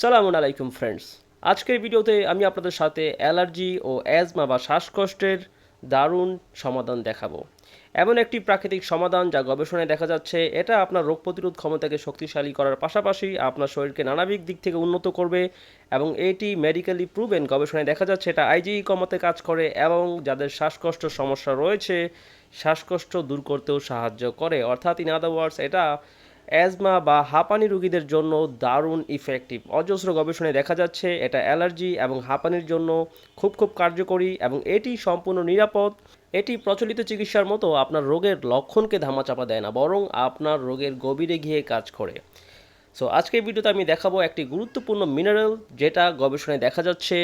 সালামুন আলাইকুম ফ্রেন্ডস আজকের ভিডিওতে আমি আপনাদের সাথে অ্যালার্জি ও অ্যাজমা বা শ্বাসকষ্টের দারুণ সমাধান দেখাবো। এমন একটি প্রাকৃতিক সমাধান যা গবেষণায় দেখা যাচ্ছে, এটা আপনার রোগ প্রতিরোধ ক্ষমতাকে শক্তিশালী করার পাশাপাশি আপনার শরীরকে নানাবিক দিক থেকে উন্নত করবে এবং এটি মেডিকেলি প্রুভেন গবেষণায় দেখা যাচ্ছে, এটা আইজিই কমাতে কাজ করে এবং যাদের শ্বাসকষ্ট সমস্যা রয়েছে, শ্বাসকষ্ট দূর করতেও সাহায্য করে। অর্থাৎ ইন আদার ওয়ার্ডস এটা অ্যাজমা বা হাঁপানি রোগীদের জন্য দারুণ ইফেক্টিভ অজস্র গবেষণায় দেখা যাচ্ছে এটা অ্যালার্জি এবং হাঁপানির জন্য খুব খুব কার্যকরী এবং এটি সম্পূর্ণ নিরাপদ। এটি প্রচলিত চিকিৎসার মতো আপনার রোগের লক্ষণকে ধামাচাপা দেয় না, বরং আপনার রোগের গভীরে গিয়ে কাজ করে। সো আজকের ভিডিওতে আমি দেখাবো একটি গুরুত্বপূর্ণ মিনারেল যেটা গবেষণায় দেখা যাচ্ছে।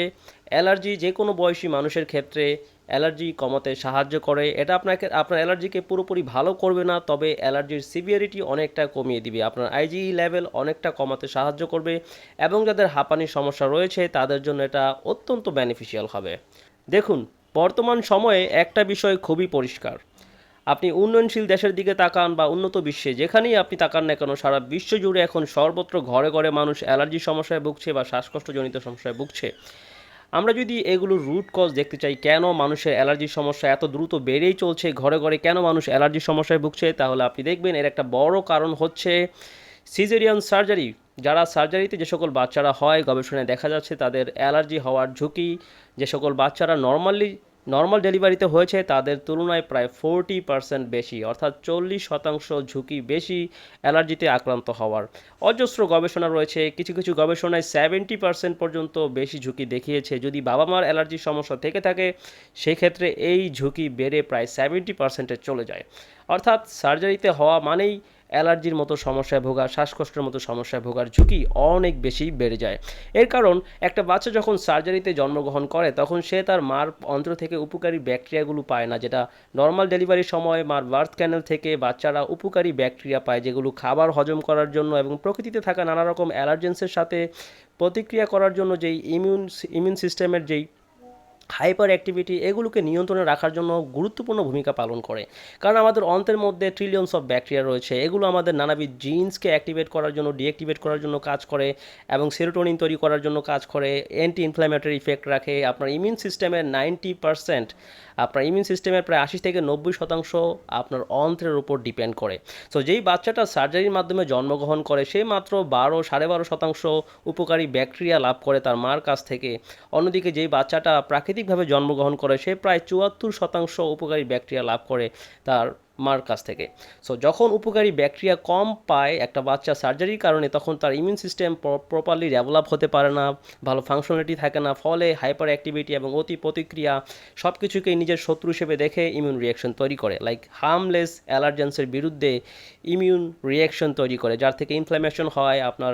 অ্যালার্জি যে কোনো বয়সী মানুষের ক্ষেত্রে অ্যালার্জি কমাতে সাহায্য করে। এটা আপনাকে, আপনার অ্যালার্জিকে পুরোপুরি ভালো করবে না, তবে অ্যালার্জির সিভিয়ারিটি অনেকটা কমিয়ে দিবে। আপনার আইজিই লেভেল অনেকটা কমাতে সাহায্য করবে এবং যাদের হাঁপানির সমস্যা রয়েছে, তাদের জন্য এটা অত্যন্ত বেনিফিশিয়াল হবে। দেখুন, বর্তমান সময়ে একটা বিষয় খুবই পরিষ্কার। আপনি উন্নয়নশীল দেশের দিকে তাকান বা উন্নত বিশ্বে যেখানেই আপনি তাকান না কেন, সারা বিশ্ব জুড়ে এখন সর্বত্র ঘরে ঘরে মানুষ অ্যালার্জি সমস্যায় ভুগছে বা শ্বাসকষ্টজনিত সমস্যায় ভুগছে। আমরা যদি এগুলো রুট কজ দেখতে চাই, কেন মানুষের অ্যালার্জির সমস্যা এত দ্রুত বেড়েই চলছে, ঘরে ঘরে কেন মানুষ অ্যালার্জির সমস্যায় ভুগছে, তাহলে আপনি দেখবেন এর একটা বড় কারণ হচ্ছে সিজেরিয়ান সার্জারি যারা সার্জারিতে যে সকল বাচ্চারা হয়, গবেষণায় দেখা যাচ্ছে তাদের অ্যালার্জি হওয়ার ঝুঁকি, যে সকল বাচ্চারা নর্মালি নর্মাল ডেলিভারিতে হয়েছে, তাদের তুলনায় প্রায় ফোরটি পার্সেন্ট বেশি, অর্থাৎ চল্লিশ শতাংশ ঝুঁকি বেশি অ্যালার্জিতে আক্রান্ত হওয়ার। অজস্র গবেষণা রয়েছে, কিছু কিছু গবেষণায় সেভেন্টি পার্সেন্ট পর্যন্ত বেশি ঝুঁকি দেখিয়েছে। যদি বাবা মার অ্যালার্জির সমস্যা থেকে থাকে, সেক্ষেত্রে এই ঝুঁকি বেড়ে প্রায় সেভেন্টি পার্সেন্টে চলে যায়। অর্থাৎ সার্জারিতে হওয়া মানেই অ্যালার্জির মতো সমস্যায় ভোগা, শ্বাসকষ্টের মতো সমস্যায় ভোগার ঝুঁকি অনেক বেশি বেড়ে যায়। এর কারণ, একটা বাচ্চা যখন সার্জারিতে জন্মগ্রহণ করে, তখন সে তার মার অন্ত্র থেকে উপকারী ব্যাকটেরিয়াগুলো পায় না, যেটা নর্মাল ডেলিভারির সময় মার বার্থ ক্যানেল থেকে বাচ্চারা উপকারী ব্যাকটেরিয়া পায়, যেগুলো খাবার হজম করার জন্য এবং প্রকৃতিতে থাকা নানা রকম অ্যালার্জেন্সের সাথে প্রতিক্রিয়া করার জন্য যেই ইমিউন ইমিউন সিস্টেমের যেই হাইপার অ্যাক্টিভিটি এগুলোকে নিয়ন্ত্রণে রাখার জন্য গুরুত্বপূর্ণ ভূমিকা পালন করে। কারণ আমাদের অন্তের মধ্যে ট্রিলিয়নস অফ ব্যাকটেরিয়া রয়েছে, এগুলো আমাদের নানাবিধ জিন্সকে অ্যাক্টিভেট করার জন্য ডিঅ্যাক্টিভেট করার জন্য কাজ করে এবং সেরোটোনিন তৈরি করার জন্য কাজ করে অ্যান্টি ইনফ্ল্যামেটরি ইফেক্ট রাখে, আপনার ইমিউন সিস্টেমের নাইনটি পারসেন্ট আপনার ইমিউন সিস্টেমের প্রায় আশি থেকে নব্বই শতাংশ আপনার অন্ত্রের উপর ডিপেন্ড করে। সো যেই বাচ্চাটা সার্জারির মাধ্যমে জন্মগ্রহণ করে, সে মাত্র বারো, সাড়ে বারো শতাংশ উপকারী ব্যাকটেরিয়া লাভ করে তার মার কাছ থেকে। অন্যদিকে যেই বাচ্চাটা প্রাকৃতিকভাবে জন্মগ্রহণ করে, সে প্রায় চুয়াত্তর শতাংশ উপকারী ব্যাকটেরিয়া লাভ করে তার মার কাছ থেকে। সো যখন উপকারী ব্যাকটেরিয়া কম পায় একটা বাচ্চা সার্জারির কারণে, তখন তার ইমিউন সিস্টেম প্রপারলি ডেভেলপ হতে পারে না, ভালো ফাংশনালিটি থাকে না, ফলে হাইপার অ্যাক্টিভিটি এবং অতি প্রতিক্রিয়া সব কিছুকেই নিজের শত্রু হিসেবে দেখে ইমিউন রিয়াকশন তৈরি করে। লাইক হার্মলেস অ্যালার্জেন্সের বিরুদ্ধে ইমিউন রিয়াকশন তৈরি করে, যার থেকে ইনফ্লামেশন হয়, আপনার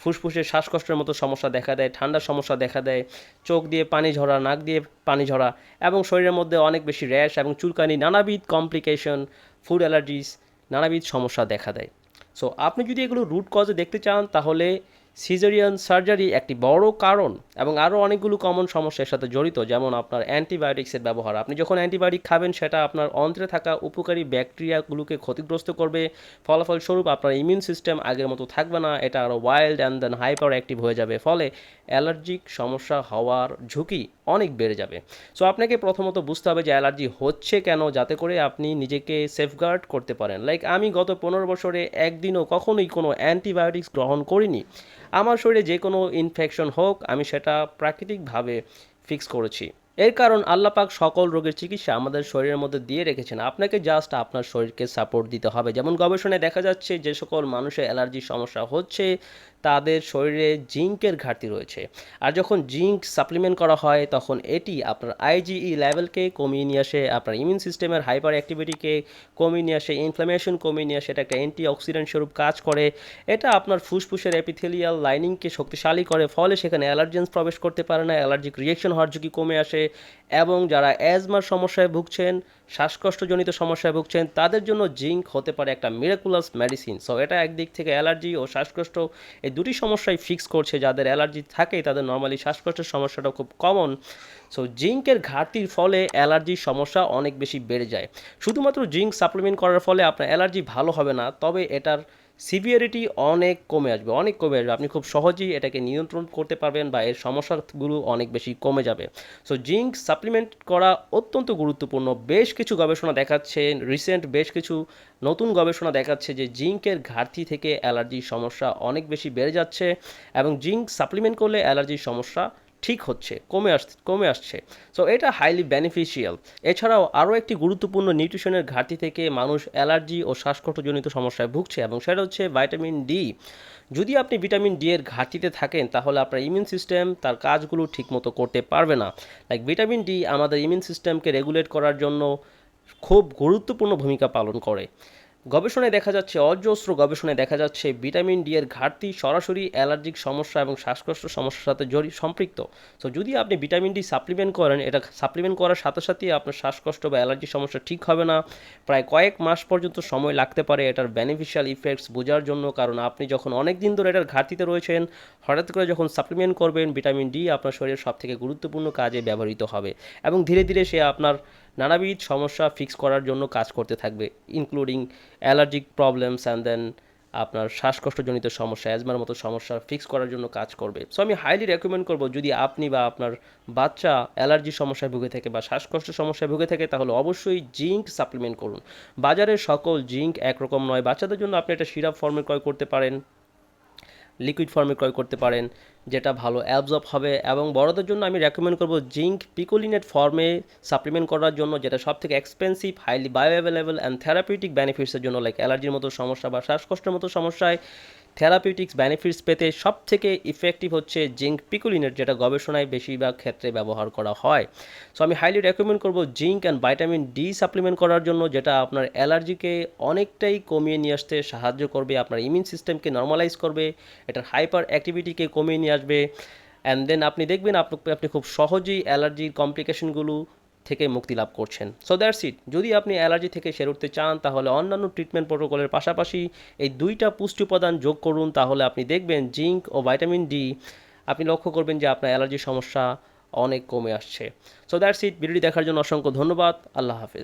ফুসফুসে শ্বাসকষ্টের মতো সমস্যা দেখা দেয়, ঠান্ডার সমস্যা দেখা দেয়, চোখ দিয়ে পানি ঝরা, নাক দিয়ে পানি ঝরা এবং শরীরের মধ্যে অনেক বেশি র্যাশ এবং চুলকানি, নানাবিধ কমপ্লিকেশন, ফুড অ্যালার্জিস, নানাবিধ সমস্যা দেখা দেয়। সো আপনি যদি এগুলো রুট কজে দেখতে চান, তাহলে সিজারিয়ান সার্জারি একটি বড় কারণ এবং আরও অনেকগুলো কমন সমস্যার সাথে জড়িত, যেমন আপনার অ্যান্টিবায়োটিক্সের ব্যবহার। আপনি যখন অ্যান্টিবায়োটিক খাবেন, সেটা আপনার অন্ত্রে থাকা উপকারী ব্যাকটেরিয়াগুলোকে ক্ষতিগ্রস্ত করবে। ফলাফলস্বরূপ আপনার ইমিউন সিস্টেম আগের মতো থাকবে না, এটা আরও wild and then hyperactive হয়ে যাবে। ফলে অ্যালার্জিক সমস্যা হওয়ার ঝুঁকি অনেক বেড়ে যাবে। সো আপনাকে প্রথমত বুঝতে হবে যে অ্যালার্জি হচ্ছে কেন, যাতে করে আপনি নিজেকে সেফগার্ড করতে পারেন। লাইক আমি গত পনেরো বছরে একদিনও কখনোই কোনো অ্যান্টিবায়োটিক্স গ্রহণ করিনি। আমার শরীরে যে কোনো ইনফেকশন হোক, আমি সেটা প্রাকৃতিকভাবে ফিক্স করেছি। এর কারণ আল্লাপাক সকল রোগের চিকিৎসা আমাদের শরীরের মধ্যে দিয়ে রেখেছেন। আপনাকে জাস্ট আপনার শরীরকে সাপোর্ট দিতে হবে। যেমন গবেষণায় দেখা যাচ্ছে, যে সকল মানুষের অ্যালার্জির সমস্যা হচ্ছে, তাদের শরীরে জিঙ্কের ঘাটতি রয়েছে। আর যখন জিঙ্ক সাপ্লিমেন্ট করা হয়, তখন এটি আপনার আইজিই লেভেলকে কমিয়ে নিয়ে আসে, আপনার ইমিউন সিস্টেমের হাইপার অ্যাক্টিভিটিকে কমিয়ে নিয়ে আসে ইনফ্লামেশন কমিয়ে নিয়ে আসে, এটা একটা অ্যান্টি অক্সিডেন্ট স্বরূপ কাজ করে। এটা আপনার ফুসফুসের এপিথেলিয়াল লাইনিংকে শক্তিশালী করে, ফলে সেখানে অ্যালার্জেন্স প্রবেশ করতে পারে না অ্যালার্জিক রিয়েকশন হওয়ার ঝুঁকি কমে আসে। এবং যারা অ্যাজমার সমস্যায় ভুগছেন, শ্বাসকষ্টজনিত সমস্যায় ভুগছেন, তাদের জন্য জিঙ্ক হতে পারে একটা মিরাকুলাস মেডিসিন সো এটা একদিক থেকে অ্যালার্জি ও শ্বাসকষ্ট এই দুটি সমস্যাই ফিক্স করছে। যাদের অ্যালার্জি থাকে, তাদের নর্মালি শ্বাসকষ্টের সমস্যাটা খুব কমন সো জিঙ্কের ঘাটতির ফলে অ্যালার্জির সমস্যা অনেক বেশি বেড়ে যায়। শুধুমাত্র জিঙ্ক সাপ্লিমেন্ট করার ফলে আপনার অ্যালার্জি ভালো হবে না, তবে এটার সিভিয়ারিটি অনেক কমে আসবে, অনেক কমে আসবে। আপনি খুব সহজেই এটাকে নিয়ন্ত্রণ করতে পারবেন বা এর সমস্যাগুলো অনেক বেশি কমে যাবে। সো জিঙ্ক সাপ্লিমেন্ট করা অত্যন্ত গুরুত্বপূর্ণ। বেশ কিছু গবেষণা দেখাচ্ছে রিসেন্ট বেশ কিছু নতুন গবেষণা দেখাচ্ছে যে জিঙ্কের ঘাটতি থেকে অ্যালার্জির সমস্যা অনেক বেশি বেড়ে যাচ্ছে এবং জিঙ্ক সাপ্লিমেন্ট করলে অ্যালার্জির সমস্যা ঠিক হচ্ছে, কমে আস, কমে আসছে। সো এটা হাইলি বেনিফিশিয়াল এছাড়াও আরও একটি গুরুত্বপূর্ণ নিউট্রিশনের ঘাটতি থেকে মানুষ অ্যালার্জি ও শ্বাসকষ্টজনিত সমস্যায় ভুগছে এবং সেটা হচ্ছে ভাইটামিন ডি যদি আপনি ভিটামিন ডি এর ঘাটতিতে থাকেন, তাহলে আপনার ইমিউন সিস্টেম তার কাজগুলো ঠিকমতো করতে পারবে না। লাইক ভিটামিন ডি আমাদের ইমিউন সিস্টেমকে রেগুলেট করার জন্য খুব গুরুত্বপূর্ণ ভূমিকা পালন করে। গবেষণায় দেখা যাচ্ছে, অজস্র গবেষণায় দেখা যাচ্ছে ভিটামিন ডি এর ঘাটতি সরাসরি অ্যালার্জিক সমস্যা এবং শ্বাসকষ্ট সমস্যার সাথে জড়ি, সম্পৃক্ত। সো যদি আপনি ভিটামিন ডি সাপ্লিমেন্ট করেন, এটা সাপ্লিমেন্ট করার সাথে সাথেই আপনার শ্বাসকষ্ট বা অ্যালার্জির সমস্যা ঠিক হবে না। প্রায় কয়েক মাস পর্যন্ত সময় লাগতে পারে এটার বেনিফিশিয়াল ইফেক্টস বোঝার জন্য, কারণ আপনি যখন অনেক দিন ধরে এটার ঘাটতিতে রয়েছেন, হঠাৎ করে যখন সাপ্লিমেন্ট করবেন, ভিটামিন ডি আপনার শরীরের সব থেকে গুরুত্বপূর্ণ কাজে ব্যবহৃত হবে এবং ধীরে ধীরে সে আপনার নানাবিধ সমস্যা ফিক্স করার জন্য কাজ করতে থাকবে including allergic problems and then আপনার শ্বাসকষ্টজনিত সমস্যা অ্যাজমার মতো সমস্যা ফিক্স করার জন্য কাজ করবে। সো আমি হাইলি রেকমেন্ড করব, যদি আপনি বা আপনার বাচ্চা অ্যালার্জির সমস্যায় ভুগে থাকে বা শ্বাসকষ্ট সমস্যায় ভুগে থাকে, তাহলে অবশ্যই জিঙ্ক সাপ্লিমেন্ট করুন। বাজারের সকল জিঙ্ক একরকম নয়। বাচ্চাদের জন্য আপনি একটা সিরাপ ফর্মে ক্রয় করতে পারেন। লিকুইড ফর্মে ক্রয় করতে পারেন, যেটা ভালো অ্যাবজর্ব হবে এবং বড়দের জন্য আমি রেকমেন্ড করব জিঙ্ক পিকোলিনেট ফর্মে সাপ্লিমেন্ট করার জন্য, যেটা সব থেকে expensive highly bioavailable and therapeutic বেনিফিটসের জন্য লাইক অ্যালার্জির মতো সমস্যা বা শ্বাসকষ্টের মতো সমস্যায় থেরাপিউটিক্স বেনিফিটস পেতে সব থেকে ইফেক্টিভ হচ্ছে জিঙ্ক পিকুলিনের যেটা গবেষণায় বেশিরভাগ ক্ষেত্রে ব্যবহার করা হয়। সো আমি হাইলি রেকমেন্ড করব zinc and vitamin D supplement করার জন্য, যেটা আপনার অ্যালার্জিকে অনেকটাই কমিয়ে নিয়ে আসতে সাহায্য করবে, আপনার ইমিউন সিস্টেমকে নর্মালাইজ করবে, এটার হাইপার অ্যাক্টিভিটিকে কমিয়ে নিয়ে আসবে। অ্যান্ড দেন আপনি দেখবেন আপনি খুব সহজেই অ্যালার্জির কমপ্লিকেশনগুলো থেকে মুক্তি লাভ করছেন। সো দ্যাটস ইট যদি আপনি অ্যালার্জি থেকে সেরে উঠতে চান, তাহলে অন্যান্য ট্রিটমেন্ট প্রোটোকলের পাশাপাশি এই দুইটা পুষ্টি উপাদান যোগ করুন, তাহলে আপনি দেখবেন জিঙ্ক ও ভাইটামিন ডি আপনি লক্ষ্য করবেন যে আপনার অ্যালার্জির সমস্যা অনেক কমে আসছে। সো দ্যাটস ইট ভিডিওটি দেখার জন্য অসংখ্য ধন্যবাদ। আল্লাহ হাফেজ।